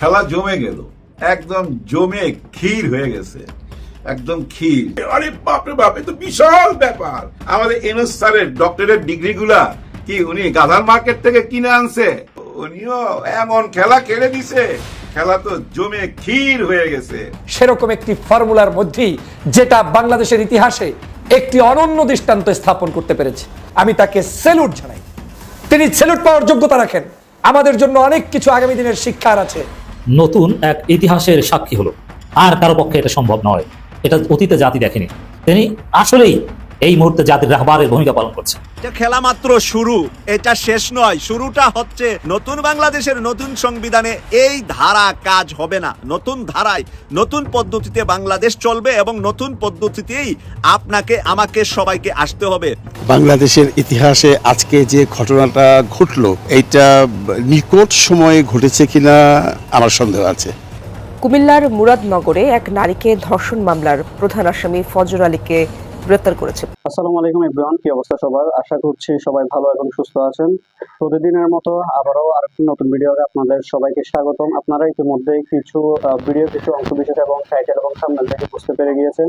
খেলা জমে গেল। একদম জমে ক্ষীর হয়ে গেছে। একদম ক্ষীর। আরে বাপরে বাপ, এ তো বিশাল ব্যাপার। আমাদের এনএস স্যারের ডিগ্রি গুলা কি উনি গাধার মার্কেট থেকে কিনে আনছে? উনিও এমন খেলা খেলে দিছে। খেলা তো জমে ক্ষীর হয়ে গেছে। সেরকম একটি ফর্মুলার মধ্যেই যেটা বাংলাদেশের ইতিহাসে একটি অনন্য দৃষ্টান্ত স্থাপন করতে পেরেছে। আমি তাকে সেলুট জানাই। তিনি সেলুট পাওয়ার যোগ্যতা রাখেন। আমাদের জন্য অনেক কিছু আগামী দিনের শিক্ষার আছে। নতুন এক ইতিহাসের সাক্ষী হলো। আর কারও পক্ষে এটা সম্ভব নয়। এটা অতীতে জাতি দেখেনি। তিনি আসলেই এই মুহূর্তে জাতির রাহবারের ভূমিকা পালন করছে। খেলা মাত্র শুরু এটা শেষ নয় শুরুটা হচ্ছে নতুন বাংলাদেশের নতুন সংবিধানে এই ধারা কাজ হবে না। নতুন ধারায় নতুন পদ্ধতিতে বাংলাদেশ চলবে এবং নতুন পদ্ধতিতেই আপনাকে আমাকে সবাইকে আসতে হবে। বাংলাদেশের ইতিহাসে আজকে যে ঘটনাটা ঘটলো এইটা নিকট সময়ে ঘটেছে কিনা আমার সন্দেহ আছে। কুমিল্লার মুরাদনগরে এক নারীকে ধর্ষণ মামলার প্রধান আসামি ফজর আলীকে গ্রেপ্তার করেছে। আসসালামু আলাইকুম ইব্রাহিম কি অবস্থা সবার? আশা করছি সবাই ভালো এবং সুস্থ আছেন। প্রতিদিনের মতো আবারও আরেকটি নতুন ভিডিও আপনাদের সবাইকে স্বাগতম। আপনারা ইতিমধ্যে কিছু ভিডিও, কিছু অংশ বিশেষ এবং টাইটেল এবং সামনে থেকে বুঝতে পেরে গিয়েছেন।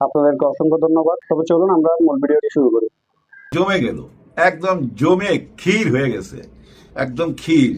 আপনাদেরকে অসংখ্য ধন্যবাদ। তবে চলুন আমরা মূল ভিডিওটি শুরু করি। জমে গেল। একদম জমে ক্ষীর হয়ে গেছে। একদম ক্ষীর।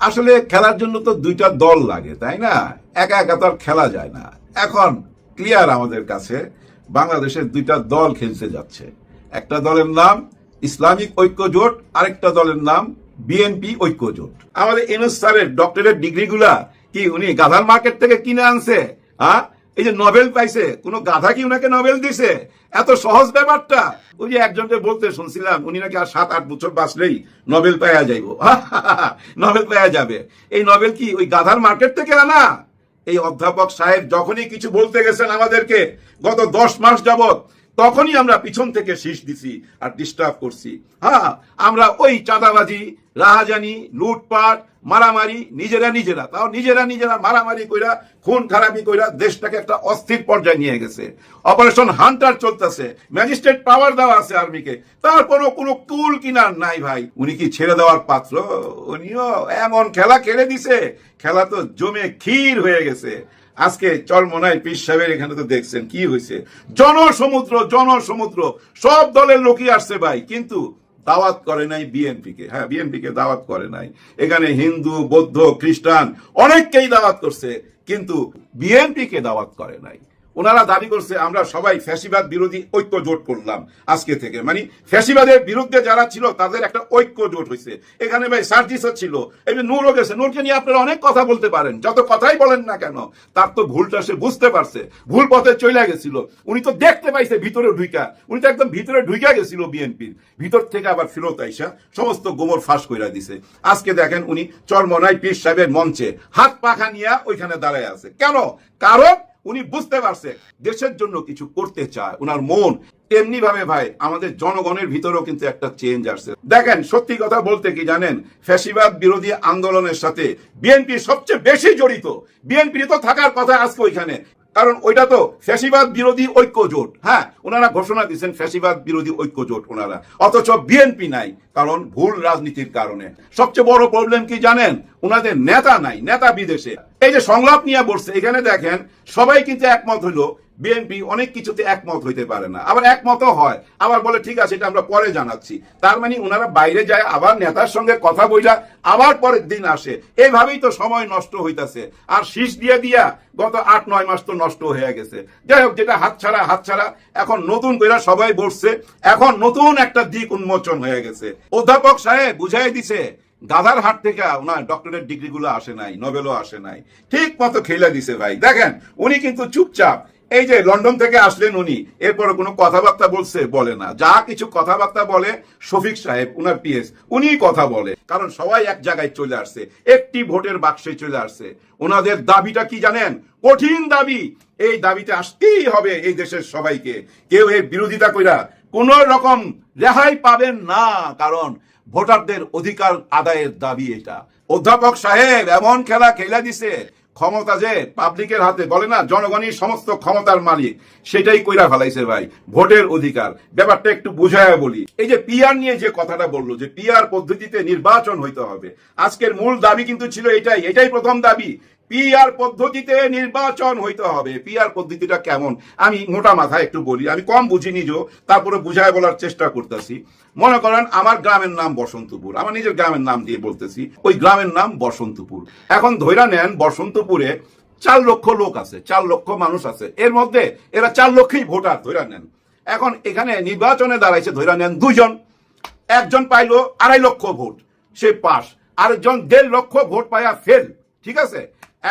আসলে খেলার জন্য তো দুইটা দল লাগে, তাই না? একা একা তো আর খেলা যায় না। এখন ক্লিয়ার আমাদের কাছে, বাংলাদেশের দুইটা দল খেলতে যাচ্ছে। একটা দলের নাম ইসলামিক ঐক্য জোট, আরেকটা দলের নাম বিএনপি ঐক্য জোট। আমাদের এনএস স্যারের ডক্টরের ডিগ্রিগুলা কি উনি গাধার মার্কেট থেকে কিনে আনছে? হ্যাঁ? এই যে নোবেল পাইছে, কোন গাধা কি উনাকে নোবেল দিছে? এত সহজ ব্যাপারটা। ওই যে একজনকে বলতে শুনছিলাম, উনি নাকি আর সাত, আট বছর বাঁচলেই নোবেল পাওয়া যাইব। নোবেল পাওয়া যাবে। এই নোবেল কি ওই গাধার মার্কেট থেকে আনা? এই অধ্যাপক সাহেব যখনই কিছু বলতে গেছেন আমাদেরকে, গত দশ মাস যাবত তখনই আমরা পিছন থেকে শীষ দিছি আর ডিস্টার্ব করছি। হ্যাঁ আমরা ওই চাঁদাবাজি রাহাজানি, লুটপাট, মারামারি, নিজেরা নিজেরা। তাও নিজেরা নিজেরা মারামারি কইরা, খুন খারাপি কইরা দেশটাকে একটা অস্থির পর্যায়ে নিয়ে গেছে। অপারেশন হান্টার চলতেছে। ম্যাজিস্ট্রেট পাওয়ার দেওয়া আছে আর্মিকে। তারপরও কোনো কুল কিনার নাই ভাই। উনি কি ছেড়ে দেওয়ার পাত্র? উনিও এমন খেলা খেলে দিছে। খেলা তো জমে ক্ষীর হয়ে গেছে। আজকে চরমনায় পীর সাহেবের এখানে তো দেখছেন কি হয়েছে জনসমুদ্র জনসমুদ্র। সব দলের লোকই আসছে ভাই। কিন্তু দাওয়াত করে নাই বিএনপিকে। হ্যাঁ বিএনপি কে দাওয়াত করে নাই। এখানে হিন্দু, বৌদ্ধ, খ্রিস্টান অনেককেই দাওয়াত করছে, কিন্তু বিএনপিকে দাওয়াত করে নাই। ওনারা দাবি করছে, আমরা সবাই ফ্যাসিবাদ বিরোধী ঐক্য জোট করলাম আজকে থেকে। মানে ফ্যাসিবাদের বিরুদ্ধে যারা ছিল, তাদের একটা ঐক্য জোট হয়েছে এখানে ভাই সার্জিসও ছিল, এই নূরও গেছে, নূরকে নিয়ে আপনারা অনেক কথা বলতে পারেন, যত কথাই বলেন না কেন, তার তো ভুলটা সে বুঝতে পারছে। ভুল পথে চলে গেছিল। উনি তো দেখতে পাইছে ভিতরে ঢুইকা। উনি তো একদম ভিতরে ঢুইকা গেছিল বিএনপির। ভিতর থেকে আবার ফেরত আইসা সমস্ত গোমর ফাঁস কইরা দিছে। আজকে দেখেন উনি চরমনাই পীর সাহেবের মঞ্চে হাত পাখা নিয়ে ওইখানে দাঁড়ায় আছে। কেন? কারণ উনি বুঝতে পারছে দেশের জন্য কিছু করতে চায়। ওনার মন তেমনি ভাবে ভাই, আমাদের জনগণের ভিতরেও কিন্তু একটা চেঞ্জ আসছে। দেখেন, সত্যি কথা বলতে কি জানেন? ফ্যাসিবাদ বিরোধী আন্দোলনের সাথে বিএনপি সবচেয়ে বেশি জড়িত। বিএনপি তো থাকার কথা আজকে ওইখানে। কারণ ওইটা তো ফ্যাসিবাদ বিরোধী ঐক্য জোট হ্যাঁ ওনারা ঘোষণা দিচ্ছেন ফ্যাসিবাদ বিরোধী ঐক্য জোট ওনারা। অথচ বিএনপি নাই, কারণ ভুল রাজনীতির কারণে। সবচেয়ে বড় প্রবলেম কি জানেন? ওনাদের নেতা নাই, নেতা বিদেশে। এই যে সংলাপ নিয়ে বসছে, এখানে দেখেন, সবাই কিন্তু একমত হইল বিএনপি অনেক কিছুতে একমত হইতে পারে না। আবার একমতও হয়। আবার বলে, ঠিক আছে, এটা আমরা পরে জানাচ্ছি। তার মানে ওনারা বাইরে যায়, আবার নেতার সঙ্গে কথা বইলা আবার পরের দিন আসে। এইভাবেই তো সময় নষ্ট হইতাছে। আর শীষ দিয়ে দিয়া গত আট, নয় মাস তো নষ্ট হয়ে গেছে। যাই হোক, যেটা হাতছাড়া হাতছাড়া এখন নতুন করে সবাই বসছে। এখন নতুন একটা দিক উন্মোচন হয়ে গেছে। অধ্যাপক সাহেব বুঝাই দিছে, গাধার হাট থেকে ওনার ডক্টরের ডিগ্রি গুলো আসে নাই, নোবেলও আসে নাই। ঠিক মতো খেলে দিছে ভাই। দেখেন, উনি কিন্তু চুপচাপ এই যে লন্ডন থেকে আসলেন উনি এরপরে কোনো কথাবার্তা বলছে, বলে না। যা কিছু কথাবার্তা বলে শফিক সাহেব, উনার পিএস উনি কথা বলে। কারণ সবাই এক জায়গায় চলে আসছে, একটি ভোটের বাক্সে চলে আসছে। ওনাদের দাবিটা কি জানেন? কঠিন দাবি। এই দাবিতে আসতেই হবে এই দেশের সবাইকে। কেউ এর বিরোধিতা কইরা কোন রকম রেহাই পাবেন না, কারণ ভোটারদের অধিকার আদায়ের দাবি এটা। অধ্যাপক সাহেব, এমন খেলা খেলা দিছে ক্ষমতা যে পাবলিকের হাতে বলে না, জনগণই সমস্ত ক্ষমতার মালিক। সেটাই কইরা ফেলাইছে ভাই, ভোটের অধিকার। ব্যাপারটা একটু বুঝায় বলি। এই যে পিআর নিয়ে যে কথাটা বলল, যে পিআর পদ্ধতিতে নির্বাচন হইতে হবে, আজকের মূল দাবি কিন্তু ছিল এটাই। এটাই প্রথম দাবি। পিআর পদ্ধতিতে নির্বাচন হইতে হবে। পিআর পদ্ধতিটা কেমন? আমি মোটা মাথায় একটু বলি। আমি কম বুঝি নিজেও তারপরে বুঝায় বলার চেষ্টা করতেছি। মনে করেন আমার গ্রামের নাম বসন্তপুর। আমার নিজের গ্রামের নাম দিয়ে বলতেছি। ওই গ্রামের নাম বসন্তপুর। এখন ধৈরা নেন, বসন্তপুরে চার লক্ষ লোক আছে, চার লক্ষ মানুষ আছে। এর মধ্যে এরা চার লক্ষই ভোটার ধৈরা নেন। এখন এখানে নির্বাচনে দাঁড়াইছে ধৈরা নেন দুজন একজন পাইলো আড়াই লক্ষ ভোট, সে পাস। আরেকজন দেড় লক্ষ ভোট পায়া ফেল। ঠিক আছে?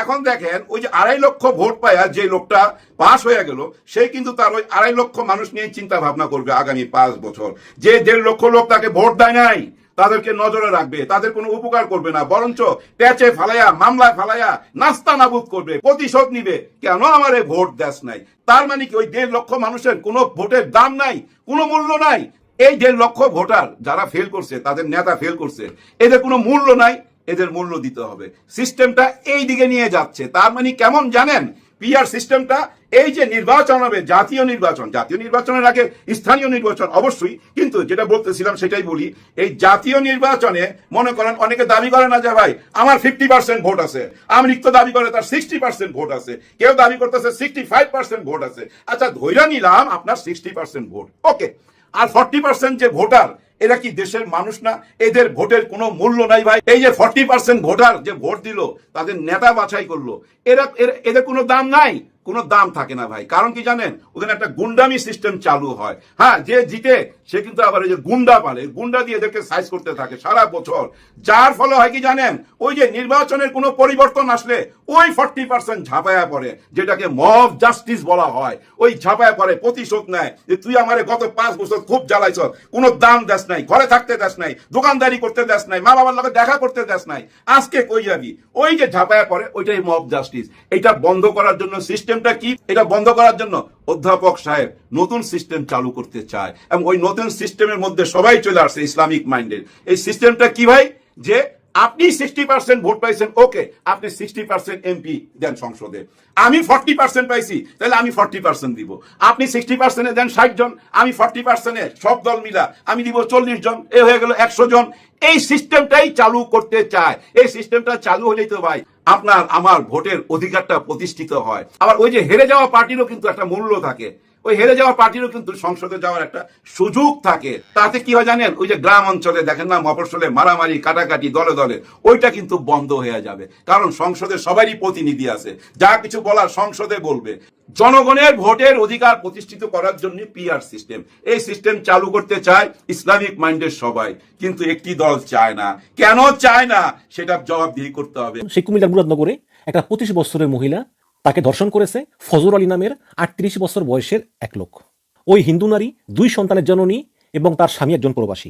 এখন দেখেন, ওই যে আড়াই লক্ষ ভোট পায়া যে লোকটা পাস হয়ে গেল, সে কিন্তু তার ওই আড়াই লক্ষ মানুষ নিয়ে চিন্তা ভাবনা করবে আগামী পাঁচ বছর। যে দেড় লক্ষ লোক তাকে ভোট দেয় নাই, তাদেরকে নজরে রাখবে, তাদের কোনো উপকার করবে না, বরঞ্চ প্যাচে ফালাইয়া মামলায় ফালাইয়া নাস্তা নাবুদ করবে, প্রতিশোধ নিবে। কেন আমারে ভোট দেশ নাই? তার মানে কি ওই দেড় লক্ষ মানুষের কোনো ভোটের দাম নাই, কোনো মূল্য নাই? এই দেড় লক্ষ ভোটার যারা ফেল করছে, তাদের নেতা ফেল করছে, এদের কোনো মূল্য নাই? এদের মূল্য দিতে হবে। সিস্টেমটা এই দিকে নিয়ে যাচ্ছে। তার মানে কেমন জানেন? পিআর সিস্টেমটা এই যে নির্বাচন হবে, জাতীয় নির্বাচন। জাতীয় নির্বাচনের আগে স্থানীয় নির্বাচন অবশ্যই, কিন্তু যেটা বলতেছিলাম সেটাই বলি, এই জাতীয় নির্বাচনে মনে করেন অনেকে দাবি করে না যে, ভাই, আমার ফিফটি পার্সেন্ট ভোট আছে। আমি তো দাবি করে তার সিক্সটি পার্সেন্ট ভোট আছে। কেউ দাবি করতেছে সিক্সটি ফাইভ পার্সেন্ট ভোট আছে। আচ্ছা ধৈর্য নিলাম আপনার সিক্সটি পার্সেন্ট ভোট। ওকে আর ফর্টি পার্সেন্ট যে ভোটার এরা কি দেশের মানুষ না? এদের ভোটের কোনো মূল্য নাই ভাই। এই যে ফর্টি পার্সেন্ট ভোটার যে ভোট দিল, তাদের নেতা বাছাই করল। এরা এদের কোনো দাম নাই। কোনো দাম থাকে না ভাই। কারণ কি জানেন? ওখানে একটা গুন্ডামি সিস্টেম চালু হয়। হ্যাঁ যে জিতে, সে কিন্তু আবার এই যে গুন্ডা পালে। গুন্ডা দিয়ে এদেরকে সাইজ করতে থাকে সারা বছর। যার ফলে হয় কি জানেন? ওই যে নির্বাচনের কোনো পরিবর্তন আসলে ওই ফর্টি পার্সেন্ট ঝাঁপায়া পড়ে, যেটাকে মব জাস্টিস বলা হয়। ওই ঝাঁপায়া পড়ে, প্রতিশোধ নেয় যে তুই আমারে গত পাঁচ বছর খুব জ্বালাইছ, কোনো দাম দেশ নাই, ঘরে থাকতে দেশ নাই, দোকানদারি করতে দেশ নাই মা বাবার লোকে দেখা করতে দেশ নাই। আজকে কই যাবি? ওই যে ঝাঁপায়া পড়ে, ওইটাই মব জাস্টিস এটা বন্ধ করার জন্য সিস্টেমটা কি? এটা বন্ধ করার জন্য অধ্যাপক সাহেব নতুন সিস্টেম চালু করতে চায় এবং ওই নতুন সিস্টেমের মধ্যে সবাই চলে আসছে ইসলামিক মাইন্ডের। এই সিস্টেমটা কি ভাই? যে আপনি সিক্সটি পার্সেন্ট ভোট পাইছেন, ওকে, আপনি সিক্সটি পার্সেন্ট এমপি দেন সংসদে। আমি ফর্টি পার্সেন্ট পাইছি, তাহলে আমি ফর্টি পার্সেন্ট দিব। আপনি সিক্সটি পার্সেন্টে দেন ষাট জন, আমি ফর্টি পার্সেন্টে সব দল মিলা আমি দিব চল্লিশ জন, এ হয়ে গেল একশো জন। এই সিস্টেমটাই চালু করতে চায়। এই সিস্টেমটা চালু হলেই তো ভাই আপনার, আমার ভোটের অধিকারটা প্রতিষ্ঠিত হয়। আবার ওই যে হেরে যাওয়া পার্টিরও কিন্তু একটা মূল্য থাকে। ওই হেরে যাওয়া পার্টিরও কিন্তু সংসদে যাওয়ার একটা সুযোগ থাকে। তাতে কি হয় জানেন? ওই যে গ্রাম অঞ্চলে দেখেন না, মফস্বলে মারামারি, কাটাকাটি, দলে দলে, ওইটা কিন্তু বন্ধ হয়ে যাবে। কারণ সংসদে সবারই প্রতিনিধি আছে। যা কিছু বলার সংসদে বলবে। জনগণের ভোটের অধিকার প্রতিষ্ঠিত করার জন্য পিআর সিস্টেম এই সিস্টেম চালু করতে চায় ইসলামিক মাইন্ডের সবাই। কিন্তু একটি দল চায় না। কেন চায় না? সেটা জবাবদিহি করতে হবে। সেই কুমিল্লার মুরাদনগরে একটা পঁচিশ বছরের মহিলা তাকে ধর্ষণ করেছে ফজর আলী নামের আটত্রিশ বছর বয়সের এক লোক। ওই হিন্দু নারী দুই সন্তানের জননী এবং তার স্বামী একজন প্রবাসী।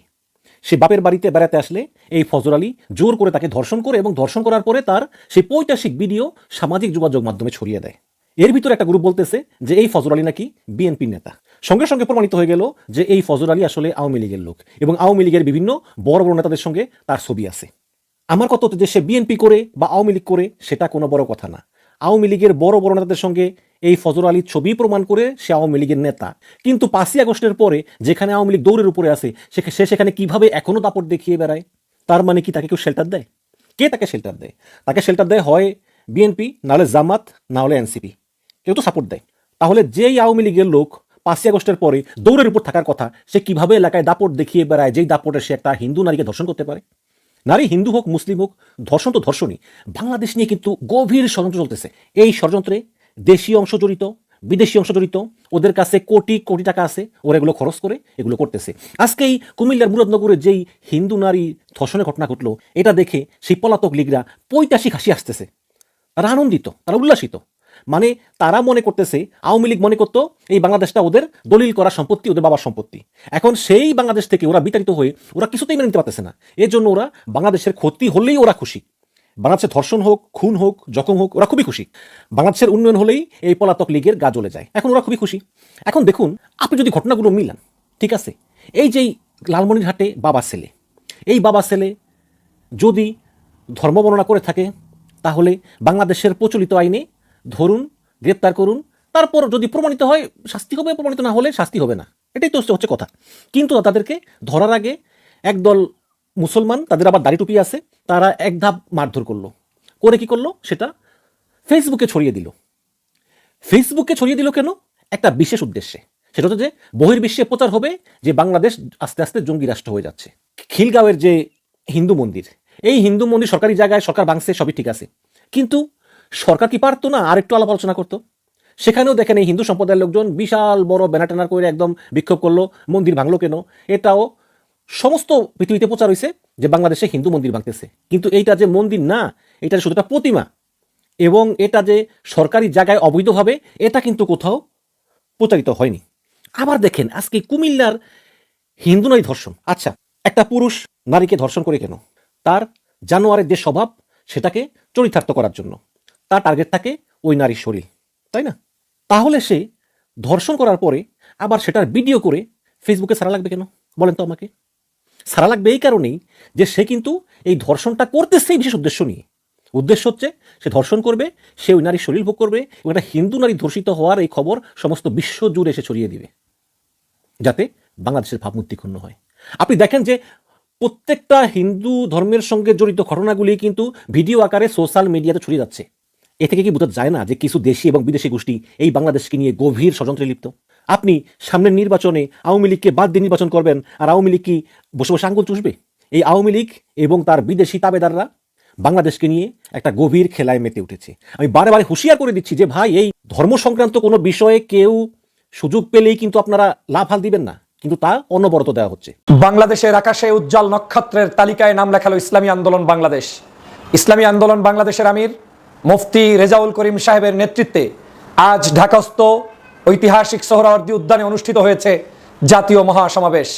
সে বাপের বাড়িতে বেড়াতে আসলে এই ফজর আলী জোর করে তাকে ধর্ষণ করে এবং ধর্ষণ করার পরে তার সেই পৈতাসিক ভিডিও সামাজিক যোগাযোগ মাধ্যমে ছড়িয়ে দেয়। এর ভিতরে একটা গ্রুপ বলতেছে যে এই ফজর আলী নাকি বিএনপির নেতা। সঙ্গে সঙ্গে প্রমাণিত হয়ে গেল যে এই ফজর আলী আসলে আওয়ামী লীগের লোক এবং আওয়ামী লীগের বিভিন্ন বড় বড় নেতাদের সঙ্গে তার ছবি আছে। আমার কথা যে সে বিএনপি করে বা আওয়ামী লীগ করে সেটা কোনো বড় কথা না। আওয়ামী লীগের বড় বড় নেতাদের সঙ্গে এই ফজর আলীর ছবি প্রমাণ করে সে আওয়ামী লীগের নেতা। কিন্তু পাঁচই আগস্টের পরে যেখানে আওয়ামী লীগ দৌড়ের উপরে আছে সে- সেখানে কীভাবে এখনও দাপট দেখিয়ে বেড়ায়? তার মানে কি তাকে কেউ শেল্টার দেয়? কে তাকে শেল্টার দেয়? তাকে শেল্টার দেয় হয় বিএনপি, নাহলে জামাত না হলে এনসিপি। কেউ তো সাপোর্ট দেয়। তাহলে যেই আওয়ামী লীগের লোক পাঁচই আগস্টের পরে দৌড়ের উপর থাকার কথা, সে কীভাবে এলাকায় দাপট দেখিয়ে বেড়ায়, যেই দাপটে সে একটা হিন্দু নারীকে ধর্ষণ করতে পারে? নারী, হিন্দু হোক, মুসলিম হোক, ধর্ষণ তো ধর্ষণই। বাংলাদেশ নিয়ে কিন্তু গভীর ষড়যন্ত্র চলতেছে। এই ষড়যন্ত্রে দেশীয় অংশ জড়িত, বিদেশি অংশ জড়িত, ওদের কাছে কোটি কোটি টাকা আছে, ওরা এগুলো খরচ করে এগুলো করতেছে। আজকে এই কুমিল্লার মুরাদনগরে যেই হিন্দু নারী ধর্ষণের ঘটনা ঘটলো, এটা দেখে সেই পলাতক লীগরা পৈতাসিক হাসি আসতেছে। তারা আনন্দিত, তারা উল্লাসিত। মানে তারা মনে করতেছে, আওয়ামী লীগ মনে করতো, এই বাংলাদেশটা ওদের দলিল করা সম্পত্তি, ওদের বাবার সম্পত্তি। এখন সেই বাংলাদেশ থেকে ওরা বিতাড়িত হয়ে ওরা কিছুতেই মেনে নিতে পারতেছে না। এর জন্য ওরা বাংলাদেশের ক্ষতি হলেই ওরা খুশি। বাংলাদেশের ধর্ষণ হোক, খুন হোক, জখম হোক, ওরা খুবই খুশি। বাংলাদেশের উন্নয়ন হলেই এই পলাতক লীগের গা জ্বলে যায়। এখন ওরা খুবই খুশি। এখন দেখুন, আপনি যদি ঘটনাগুলো মিলান, ঠিক আছে? এই যেই লালমনিরহাটে বাবা ছেলে, এই বাবা ছেলে যদি ধর্ম বর্ণনা করে থাকে, তাহলে বাংলাদেশের প্রচলিত আইনে ধরুন, গ্রেপ্তার করুন, তারপর যদি প্রমাণিত হয়, শাস্তি হবে, প্রমাণিত না হলে শাস্তি হবে না। এটাই তো হচ্ছে কথা। কিন্তু তাদেরকে ধরার আগে একদল মুসলমান, তাদের আবার দাড়ি টুপি আছে, তারা এক ধাপ মারধর করল। করে কি করল? সেটা ফেসবুকে ছড়িয়ে দিল। ফেসবুকে ছড়িয়ে দিল কেন? একটা বিশেষ উদ্দেশ্যে। সেটা হচ্ছে যে, বহির্বিশ্বে প্রচার হবে যে বাংলাদেশ আস্তে আস্তে জঙ্গি রাষ্ট্র হয়ে যাচ্ছে। খিলগাঁওয়ের যে হিন্দু মন্দির, এই হিন্দু মন্দির সরকারি জায়গায় সরকার ভাঙছে, সবই ঠিক আছে। কিন্তু সরকার কি পারতো না আর একটু আলাপ আলোচনা করতো? সেখানেও দেখেন এই হিন্দু সম্প্রদায়ের লোকজন বিশাল বড় ব্যানার ট্যানার করে একদম বিক্ষোভ করল, মন্দির ভাঙলো কেন? এটাও সমস্ত পৃথিবীতে প্রচার হয়েছে যে বাংলাদেশে হিন্দু মন্দির ভাঙতেছে। কিন্তু এইটা যে মন্দির না, এটা শুধু একটা প্রতিমা। এবং এটা যে সরকারি জায়গায় অবৈধভাবে, এটা কিন্তু কোথাও প্রচারিত হয়নি। আবার দেখেন, আজকে কুমিল্লার হিন্দু নারী ধর্ষণ। আচ্ছা একটা পুরুষ নারীকে ধর্ষণ করে কেন? তার জানোয়ারের যে স্বভাব, সেটাকে চরিতার্থ করার জন্য। তার টার্গেট থাকে ওই নারীর শরীর, তাই না? তাহলে সে ধর্ষণ করার পরে আবার সেটার ভিডিও করে ফেসবুকে সারা লাগবে কেন? বলেন তো আমাকে। সারা লাগবে এই কারণেই যে সে কিন্তু এই ধর্ষণটা করতেছে বিশেষ উদ্দেশ্য নিয়ে। উদ্দেশ্য হচ্ছে সে ধর্ষণ করবে, সে ওই নারীর শরীর ভোগ করবে এবং একটা হিন্দু নারী ধর্ষিত হওয়ার এই খবর সমস্ত বিশ্ব জুড়ে এসে ছড়িয়ে দিবে, যাতে বাংলাদেশের ভাবমূর্তি ক্ষুণ্ণ হয়। আপনি দেখেন যে প্রত্যেকটা হিন্দু ধর্মের সঙ্গে জড়িত ঘটনাগুলি কিন্তু ভিডিও আকারে সোশ্যাল মিডিয়াতে ছড়িয়ে যাচ্ছে। এ থেকে কি বোঝা যায় না যে কিছু দেশি এবং বিদেশি গোষ্ঠী এই বাংলাদেশকে নিয়ে গভীর ষড়যন্ত্রে লিপ্ত? আপনি সামনের নির্বাচনে আওয়ামী লীগকে বাদ দিয়ে নির্বাচন করবেন আর আওয়ামী লীগ কি বসে বসে আঙ্গুল চুষবে? এই আওয়ামী লীগ এবং তার বিদেশি তাবেদাররা বাংলাদেশকে নিয়ে একটা গভীর খেলায় মেতে উঠেছে। আমি বারে বারে হুঁশিয়ার করে দিচ্ছি যে ভাই, এই ধর্ম সংক্রান্ত কোনো বিষয়ে কেউ সুযোগ পেলেই কিন্তু আপনারা লাভ হাল দিবেন না। কিন্তু তা অনবরত দেওয়া হচ্ছে। বাংলাদেশের আকাশে উজ্জ্বল নক্ষত্রের তালিকায় নাম লেখালো ইসলামী আন্দোলন বাংলাদেশ। ইসলামী আন্দোলন বাংলাদেশের আমির মুফতি রেজাউল করিম সাহেবের নেতৃত্বে আজ ঢাকাস্থ ঐতিহাসিক সোহরাওয়ার্দী উদ্যানে অনুষ্ঠিত হয়েছে জাতীয় মহাসমাবেশ।